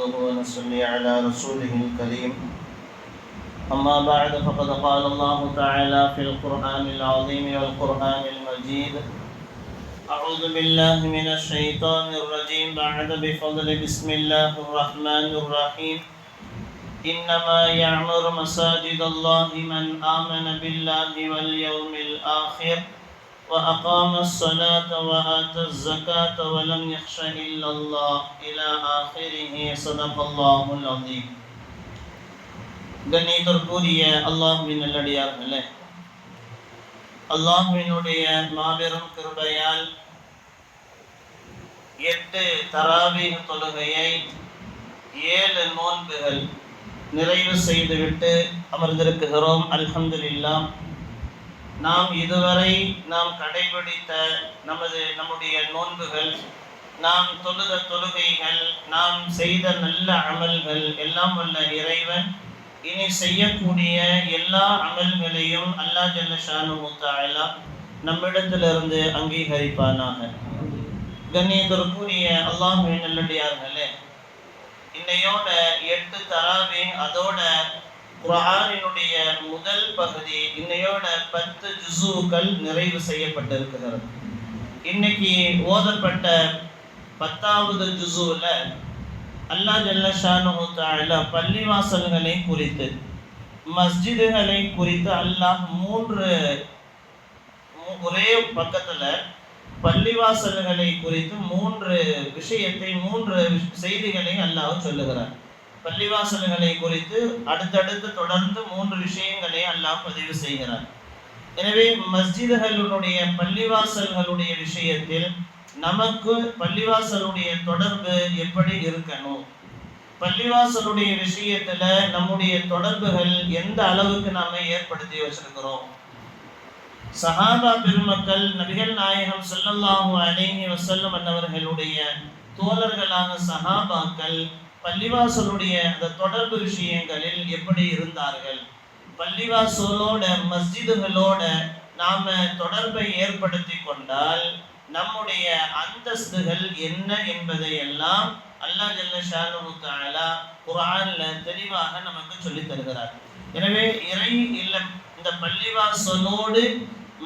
نحمده ونصلي على رسوله الكريم. أما بعد فقد قال الله تعالى في القرآن العظيم والقرآن المجيد أعوذ بالله من الشيطان الرجيم. بعد بفضل بسم الله الرحمن الرحيم. إنما يعمر مساجد الله من آمن بالله واليوم الآخر. وأقام الصلاة وآتى الزكاة ولم يخش إلا الله إلى آخره صدق الله العظيم கண்ணியத்திற்குரிய அல்லாஹுவின் நல்லடியார்களே அல்லாஹுவினுடைய மாபெரும் கிருபையால் எட்டு தராவீக தொழுகையை ஏழு நோன்புகள் நிறைவு செய்துவிட்டு அமர்ந்திருக்கிறோம் அல்ஹம்துலில்லாஹ் நாம் இதுவரை நாம் கடைபிடித்த நமது நம்முடைய நோன்புகள் நாம் தொழுத தொழுகைகள் நாம் செய்த நல்ல அமல்கள் எல்லாம் வல்ல இறைவன் இனி செய்யக்கூடிய எல்லா அமல்களையும் அல்லாஹ் ஜல்லஷானு முத்தாயலா நம்மிடத்திலிருந்து அங்கீகரிப்பானாக. கண்ணியத்திற்குரிய அல்லாஹ் நல்லடியார்களே இன்னையோட எட்டு தராவே அதோட குரானினுடைய முதல் பகுதி இன்னையோட பத்து ஜுசுக்கள் நிறைவு செய்யப்பட்டிருக்கிறது. இன்னைக்கு ஓதப்பட்ட பத்தாவது ஜுசுவில் அல்லா ஜல்லஷானு தால பள்ளிவாசல்களை குறித்து மஸ்ஜிதுகளை குறித்து அல்லாஹ் மூன்று ஒரே பக்கத்தில் பள்ளிவாசல்களை குறித்து மூன்று விஷயத்தை மூன்று செய்திகளை அல்லாஹ் சொல்லுகிறார். பள்ளிவாசல்களை குறித்து அடுத்தடுத்து தொடர்ந்து மூன்று விஷயங்களை அல்லாஹ் பதிவு செய்கிறார் எனவே மஸ்ஜிதுகளுடைய பள்ளிவாசல்களுடைய விஷயத்தில் நமக்கு பள்ளிவாசலுடைய தொடர்பு எப்படி இருக்கணும்? பள்ளிவாசலுடைய விஷயத்துல நம்முடைய தொடர்புகள் எந்த அளவுக்கு நாம ஏற்படுத்தி வச்சிருக்கிறோம்? சஹாபா பெருமக்கள் நபிகள் நாயகம் சொல்லல்லாஹு அலைஹி வசல்லம் அன்னவர்களுடைய தோழர்களான சஹாபாக்கள் பள்ளிவாசலுடைய அந்த தொடர்பு விஷயங்களில் எப்படி இருந்தார்கள்? பள்ளிவாசலோட மஸ்ஜிதுகளோட நாம தொடர்பை ஏற்படுத்தி கொண்டால் நம்முடைய அந்தஸ்துகள் என்ன என்பதை எல்லாம் அல்லாஹ் ஜல்ல ஷானு தாலா குரான்ல தெளிவாக நமக்கு சொல்லி தருகிறார். எனவே இறை இல்லம் இந்த பள்ளிவாசலோடு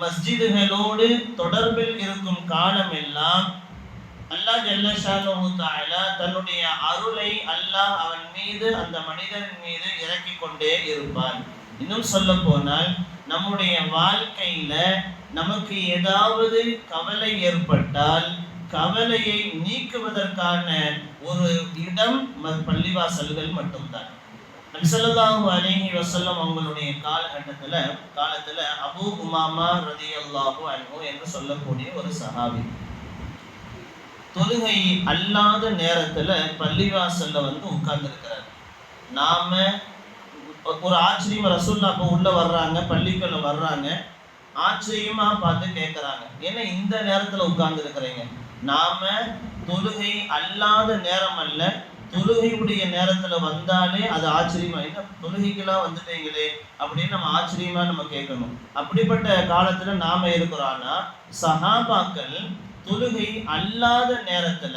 மஸ்ஜிதுகளோடு தொடர்பில் இருக்கும் காலம் எல்லாம் அல்லாஹ் ஜல்லஷானு தாலா தன்னுடைய அருளை அல்லாஹ் அவன் மீது அந்த மனிதன் மீது இறக்கி கொண்டே இருப்பான். இன்னும் சொல்ல போனால் நம்முடைய வாழ்க்கையில நமக்கு ஏதாவது கவலை ஏற்பட்டால் கவலையை நீக்குவதற்கான ஒரு இடம் பள்ளிவாசல்கள் மட்டும்தான். நபிசல்லாஹு அலேஹி வசல்லம் அவங்களுடைய காலகட்டத்தில் காலத்தில் அபு உமாமா ரதி அல்லாஹு அன்பு என்று சொல்லக்கூடிய ஒரு சஹாபி. தொழுகை அல்லாத நேரத்துல பள்ளிவாசல்ல வந்து உட்கார்ந்துருக்கிறார். நாம ஒரு ஆச்சரியம் ரசூல்லா அப்போ உள்ள வர்றாங்க பள்ளிக்குள்ள வர்றாங்க ஆச்சரியமா பார்த்து கேட்குறாங்க ஏன்னா இந்த நேரத்துல உட்கார்ந்து இருக்கிறீங்க நாம தொழுகை அல்லாத நேரம் அல்ல தொழுகையுடைய நேரத்துல வந்தாலே அது ஆச்சரியமா? என்ன தொழுகைக்கெல்லாம் வந்துட்டீங்களே அப்படின்னு நம்ம ஆச்சரியமா நம்ம கேட்கணும் அப்படிப்பட்ட காலத்துல நாம இருக்கிறோம்னா சஹாபாக்கள் தொழுகை அல்லாத நேரத்துல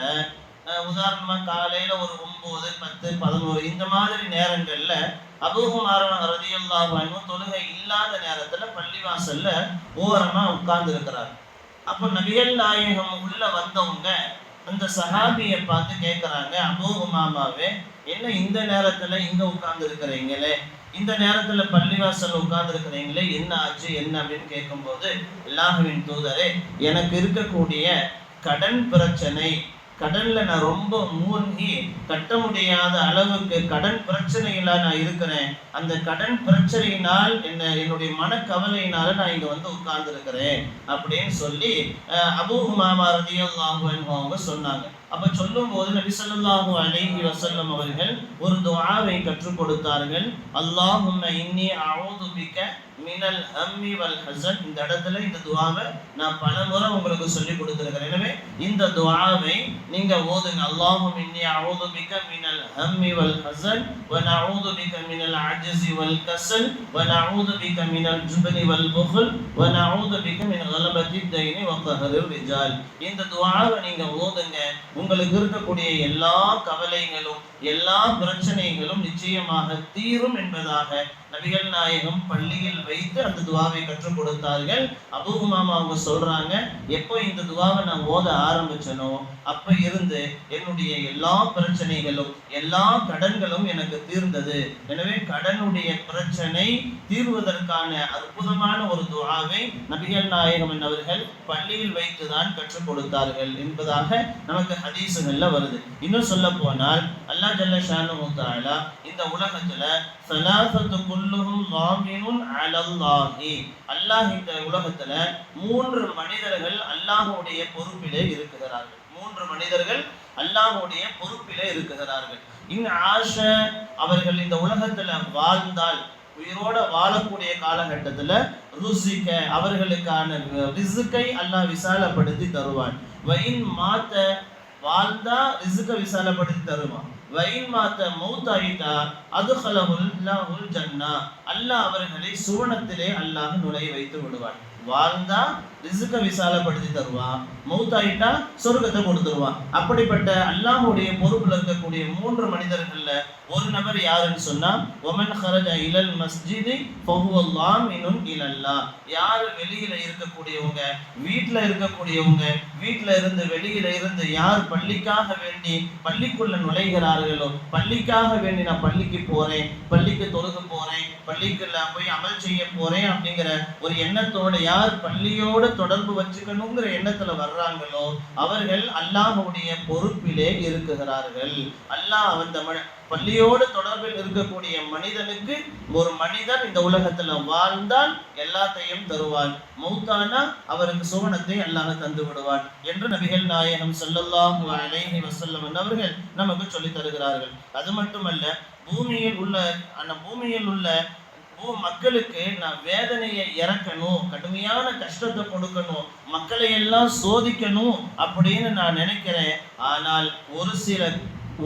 உதாரணமா காலையில ஒரு ஒன்பது பத்து பதினோரு இந்த மாதிரி நேரங்கள்ல அபூகுமாரன் ரதியுல்லாஹு தொழுகை இல்லாத நேரத்துல பள்ளிவாசல்ல ஓரமா உட்கார்ந்து இருக்கிறார். அப்போ நபிகள் நாயகம் உள்ள வந்தவங்க அந்த சஹாபியை பார்த்து கேட்குறாங்க அபூகுமாமாவே என்ன இந்த நேரத்துல இங்க உட்கார்ந்து இருக்கிறீங்களே? இந்த நேரத்துல பள்ளிவாசல் உட்கார்ந்து இருக்கிறீங்களே என்ன ஆச்சு என்ன அப்படின்னு கேட்கும்போது எல்லாஹுவின் தூதரே எனக்கு இருக்கக்கூடிய கடன் பிரச்சனை கடன்ல நான் ரொம்ப மூழ்கி கட்ட முடியாத அளவுக்கு கடன் பிரச்சனையில நான் இருக்கிறேன். அந்த கடன் பிரச்சனையினால் என்ன என்னுடைய மனக்கவலையினால நான் இங்க வந்து உட்கார்ந்து இருக்கிறேன் அப்படின்னு சொல்லி அபூ மாமா ரதியம் அவங்க சொன்னாங்க. அப்போ சொல்லும் போது நபி சொல்லாஹு அலைஹி வசல்லம் அவர்கள் ஒரு துவாவை கற்றுக் கொடுத்தார்கள். அல்லாஹும் இன்னி அவுதுபிக்க மினல் ஹம்மி வல் ஹசன். இந்த இடத்துல இந்த துவாவை நான் பல முறை உங்களுக்கு சொல்லி கொடுத்துருக்கிறேன். எனவே இந்த துவாவை நீங்க ஓதுங்க. அல்லாஹும் இன்னி அவுது பிக்க மினல் ஹம்மி வல் ஹசன் வன் அவுது பிக்க மினல் அஜ்ஸி வல் கசல் வன் அவுது பிக்க மினல் ஜுபனி வல் புஹல் வன் அவுது பிக்க மின் கலபத்தி தைனி வக்கஹரு ரிஜால். இந்த துவாவை நீங்க ஓதுங்க. உங்களுக்கு இருக்கக்கூடிய எல்லா கவலைகளும் எல்லா பிரச்சனைகளும் நிச்சயமாக தீரும் என்பதாக நபிகள் நாயகம் பள்ளியில் வைத்து அந்த துவாவை கற்றுக் கொடுத்தார்கள். அபூகுமாமா அவங்க சொல்றாங்க எப்போ இந்த துவாவை நான் ஓத ஆரம்பிச்சனோ அப்ப இருந்து என்னுடைய எல்லா பிரச்சனைகளும் எல்லா கடன்களும் எனக்கு தீர்ந்தது. எனவே கடனுடைய பிரச்சனை தீர்வதற்கான அற்புதமான ஒரு துவாவை நபிகள் நாயகம் அவர்கள் பள்ளியில் வைத்துதான் கற்றுக் கொடுத்தார்கள் என்பதாக நமக்கு ஹதீசுகள்ல வருது. இன்னும் சொல்ல போனால் அல்லா ஜல்ல ஷானு இந்த உலகத்துல சலாசத்து குல்லுகும் லாமினுன் அலல்லாஹி. அல்லாஹ் இந்த உலகத்துல மூன்று மனிதர்கள் அல்லாஹுடைய பொறுப்பிலே இருக்கிறார்கள். மூன்று மனிதர்கள் அல்லாஹுடைய பொறுப்பிலே இருக்கிறார்கள். இன் ஆஷ அவர்கள் இந்த உலகத்துல வாழ்ந்தால் உயிரோட வாழக்கூடிய காலகட்டத்துல ருசிக்க அவர்களுக்கான ரிசுக்கை அல்லாஹ் விசாலப்படுத்தி தருவான். வைன் மாத்த வாழ்ந்தா ரிசுக்க விசாலப்படுத்தி தருவான் வைன் மாத்த மௌத்தாயிட்டா அது ஹலஹுல் ஜன்னா. அல்லாஹ் அவர்களை சுவனத்திலே அல்லாஹ் நுழைய வைத்து விடுவான். வாழ்ந்தா ரிசுக்க விசாலப்படுத்தி தருவான். மௌத்தாயிட்டா சொர்க்கத்தை கொடுத்துருவான் அப்படிப்பட்ட அல்லாஹுடைய பொறுப்பில் இருக்கக்கூடிய மூன்று மனிதர்கள்ல ஒரு நபர் யாருன்னு சொன்னா ஒமன் ஹரஜா இலல் மஸ்ஜிதி ஃபஹுவல்லாம் இனுன் இலல்லா யார் வெளியில இருக்கக்கூடியவங்க வீட்டுல இருக்கக்கூடியவங்க வீட்டுல இருந்து வெளியில இருந்து யார் பள்ளிக்காக வேண்டி பள்ளிக்குள்ள நுழைகிறார்களோ பள்ளிக்காக வேண்டி நான் பள்ளிக்கு போறேன் பள்ளிக்கு தொழுக போறேன் பள்ளிக்குள்ள போய் அமல் செய்ய போறேன் அப்படிங்கிற ஒரு எண்ணத்தோட யார் பள்ளியோட தொடர்பு வச்சுக்கணுங்கிற எண்ணத்துல வர்றாங்களோ அவர்கள் அல்லாஹுடைய பொறுப்பிலே இருக்குகிறார்கள். அல்லாஹ் அந்த பள்ளியோடு தொடர்பில் இருக்கக்கூடிய மனிதனுக்கு ஒரு மனிதன் இந்த உலகத்துல வாழ்ந்தால் எல்லாத்தையும் தருவான். மௌத்தானா அவருக்கு சுவனத்தை அல்லாஹ் தந்து விடுவான் என்று நபிகள் நாயகம் ஸல்லல்லாஹு அலைஹி அவர்கள் நமக்கு சொல்லி தருகிறார்கள். அது மட்டுமல்ல பூமியில் உள்ள அந்த பூமியில் உள்ள ஓ மக்களுக்கு நான் வேதனையை இறக்கணும் கடுமையான கஷ்டத்தை கொடுக்கணும் மக்களை எல்லாம் சோதிக்கணும் அப்படின்னு நான் நினைக்கிறேன். ஆனால் ஒரு சில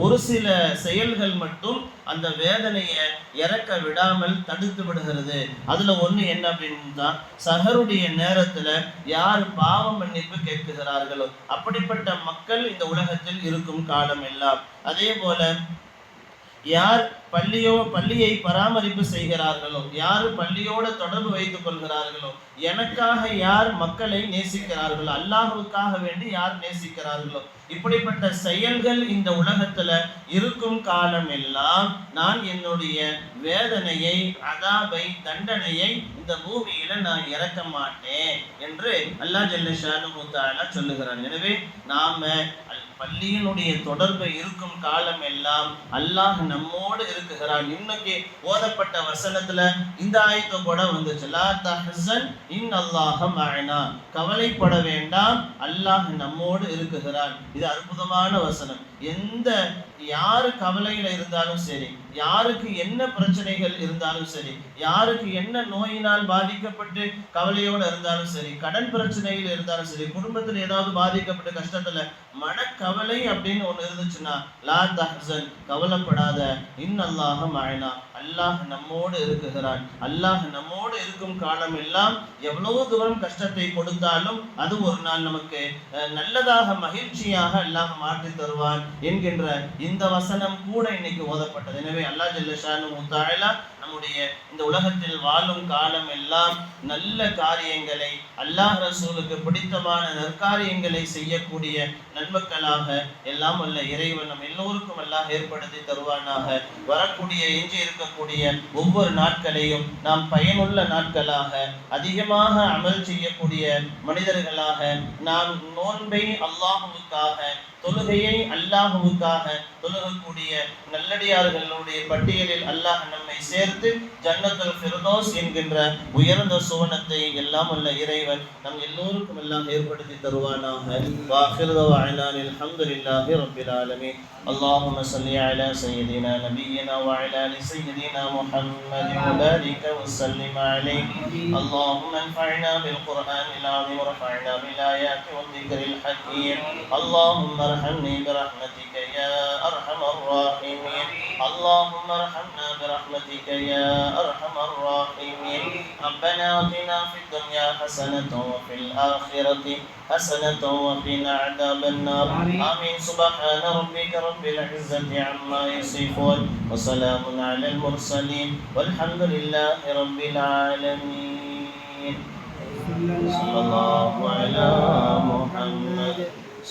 ஒரு சில செயல்கள் மட்டும் அந்த வேதனையை இறக்க விடாமல் தடுத்து விடுகிறது. அதுல ஒண்ணு என்ன அப்படின்னா சகருடைய நேரத்துல யார் பாவ மன்னிப்பு கேட்குகிறார்களோ அப்படிப்பட்ட மக்கள் இந்த உலகத்தில் இருக்கும் காலம் எல்லாம் அதே போல யார் பள்ளியோ பள்ளியை பராமரிப்பு செய்கிறார்களோ யார் பள்ளியோட தொடர்பு வைத்துக் கொள்கிறார்களோ எனக்காக யார் மக்களை நேசிக்கிறார்களோ அல்லாஹுக்காக வேண்டி யார் நேசிக்கிறார்களோ இப்படிப்பட்ட செயல்கள் இந்த உலகத்துல இருக்கும் காலம் எல்லாம் நான் என்னுடைய வேதனையை அதாபை தண்டனையை இந்த பூமியில நான் இறக்க மாட்டேன் என்று அல்லாஹ் ஜல்ல ஷானு தாலா சொல்லுகிறான். எனவே நாம பள்ளியினுடைய தொடர்பு இருக்கும் காலம் எல்லாம் அல்லாஹ் நம்மோடு இருக்குகிறான். இன்னைக்கு ஓதப்பட்ட வசனத்துல இந்த ஆயத்தை கூட வந்துச்சு. லா தஹ்சன் இன் அல்லாஹ மஅனா. கவலைப்பட வேண்டாம் அல்லாஹ் நம்மோடு இருக்குகிறான். இது அற்புதமான வசனம். எந்த யாரு கவலையில இருந்தாலும் சரி யாருக்கு என்ன பிரச்சனைகள் இருந்தாலும் சரி யாருக்கு என்ன நோயினால் பாதிக்கப்பட்டு கவலையோடு இருந்தாலும் சரி கடன் பிரச்சனையில் இருந்தாலும் சரி குடும்பத்தில் ஏதாவது பாதிக்கப்பட்டு கஷ்டத்துல மனக்கவலை கவலை அப்படின்னு ஒண்ணு இருந்துச்சுன்னா லா தஹ்சன் கவலைப்படாத இன்னல்லாஹ மஅனா. அல்லாஹ் நம்மோடு இருக்குகிறான். அல்லாஹ் நம்மோடு இருக்கும் காலம் எல்லாம் எவ்வளவு தூரம் கஷ்டத்தை கொடுத்தாலும் அது ஒரு நாள் நமக்கு அஹ், நல்லதாக மகிழ்ச்சியாக அல்லாஹ் மாற்றி தருவான் என்கின்ற இந்த வசனம் கூட இன்னைக்கு ஓதப்பட்டது. எனவே அல்லாஹ் ஜல்லஷானு முத்தாயலா நம்முடைய இந்த உலகத்தில் வாழும் காலம் எல்லாம் நல்ல காரியங்களை அல்லாஹ் ரசூலுக்கு பிடித்தமான நற்காரியங்களை செய்யக்கூடிய நன்மக்களாக எல்லாம் அல்ல இறைவன் நம் எல்லோருக்கும் எல்லாம் ஏற்படுத்தி தருவானாக. வரக்கூடிய எஞ்சி இருக்கக்கூடிய ஒவ்வொரு நாட்களையும் நாம் பயனுள்ள நாட்களாக அதிகமாக அமல் செய்யக்கூடிய மனிதர்களாக நாம் நோன்பை அல்லாஹுக்காக தொழுகையை அல்லாஹுவுக்காக தொழுகக்கூடிய நல்லடியார்களுடைய பட்டியலில் அல்லாஹ் நம்மை சேர்த்து ஜன்னத்துல் ஃபிர்தௌஸ் என்கின்ற உயர்ந்த சுவனத்தை எல்லாம் உள்ள இறைவன் நம் எல்லோருக்கும் எல்லாம் ஏற்படுத்தி தருவானாக வாஹிர் தவானான் அல்ஹம்துலில்லாஹி ரப்பில் ஆலமீன் اللهم صل على سيدنا نبينا وعلى ال سيدنا محمد وبارك وسلم عليه اللهم انفعنا بالقران العظيم ورفعنا بالايات والذكر الحكيم اللهم ارحمني برحمتك يا أرحم الراحمين. اللهم ارحمنا برحمتك يا أرحم الراحمين. ربنا آتنا في الدنيا حسنة وفي الآخرة حسنة وقنا عذاب النار. آمين. سبحان ربك رب العزة عما يصفون وسلام على المرسلين. والحمد لله رب العالمين. صلى الله على محمد.